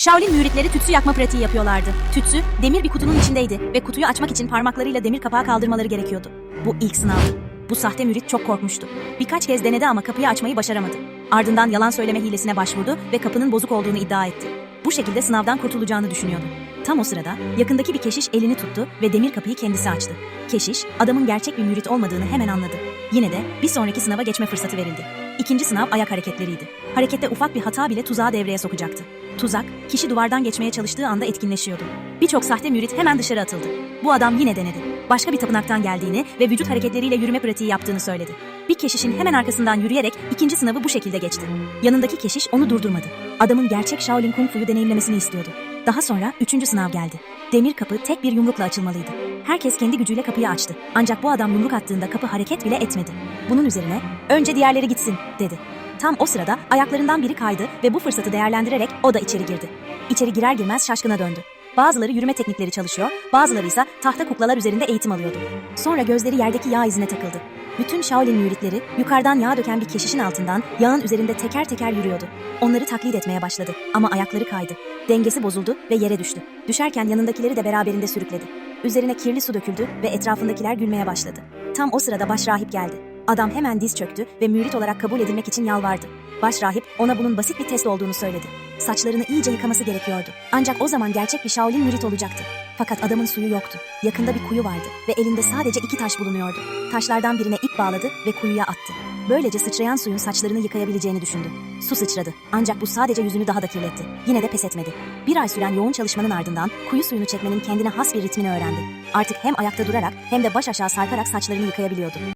Shaolin müritleri tütsü yakma pratiği yapıyorlardı. Tütsü, demir bir kutunun içindeydi ve kutuyu açmak için parmaklarıyla demir kapağı kaldırmaları gerekiyordu. Bu ilk sınavdı. Bu sahte mürit çok korkmuştu. Birkaç kez denedi ama kapıyı açmayı başaramadı. Ardından yalan söyleme hilesine başvurdu ve kapının bozuk olduğunu iddia etti. Bu şekilde sınavdan kurtulacağını düşünüyordu. Tam o sırada yakındaki bir keşiş elini tuttu ve demir kapıyı kendisi açtı. Keşiş, adamın gerçek bir mürit olmadığını hemen anladı. Yine de bir sonraki sınava geçme fırsatı verildi. İkinci sınav ayak hareketleriydi. Harekette ufak bir hata bile tuzağı devreye sokacaktı. Tuzak, kişi duvardan geçmeye çalıştığı anda etkinleşiyordu. Birçok sahte mürit hemen dışarı atıldı. Bu adam yine denedi. Başka bir tapınaktan geldiğini ve vücut hareketleriyle yürüme pratiği yaptığını söyledi. Bir keşişin hemen arkasından yürüyerek ikinci sınavı bu şekilde geçti. Yanındaki keşiş onu durdurmadı. Adamın gerçek Shaolin Kung Fu'yu deneyimlemesini istiyordu. Daha sonra üçüncü sınav geldi. Demir kapı tek bir yumrukla açılmalıydı. Herkes kendi gücüyle kapıyı açtı. Ancak bu adam yumruk attığında kapı hareket bile etmedi. Bunun üzerine önce diğerleri gitsin dedi. Tam o sırada ayaklarından biri kaydı ve bu fırsatı değerlendirerek o da içeri girdi. İçeri girer girmez şaşkına döndü. Bazıları yürüme teknikleri çalışıyor, bazıları ise tahta kuklalar üzerinde eğitim alıyordu. Sonra gözleri yerdeki yağ izine takıldı. Bütün Shaolin müritleri yukarıdan yağ döken bir keşişin altından yağın üzerinde teker teker yürüyordu. Onları taklit etmeye başladı ama ayakları kaydı. Dengesi bozuldu ve yere düştü. Düşerken yanındakileri de beraberinde sürükledi. Üzerine kirli su döküldü ve etrafındakiler gülmeye başladı. Tam o sırada başrahip geldi. Adam hemen diz çöktü ve mürit olarak kabul edilmek için yalvardı. Başrahip ona bunun basit bir test olduğunu söyledi. Saçlarını iyice yıkaması gerekiyordu. Ancak o zaman gerçek bir Shaolin mürit olacaktı. Fakat adamın suyu yoktu. Yakında bir kuyu vardı ve elinde sadece iki taş bulunuyordu. Taşlardan birine ip bağladı ve kuyuya attı. Böylece sıçrayan suyun saçlarını yıkayabileceğini düşündü. Su sıçradı. Ancak bu sadece yüzünü daha da kirletti. Yine de pes etmedi. Bir ay süren yoğun çalışmanın ardından kuyu suyunu çekmenin kendine has bir ritmini öğrendi. Artık hem ayakta durarak hem de baş aşağı sarkarak saçlarını yıkayabiliyordu.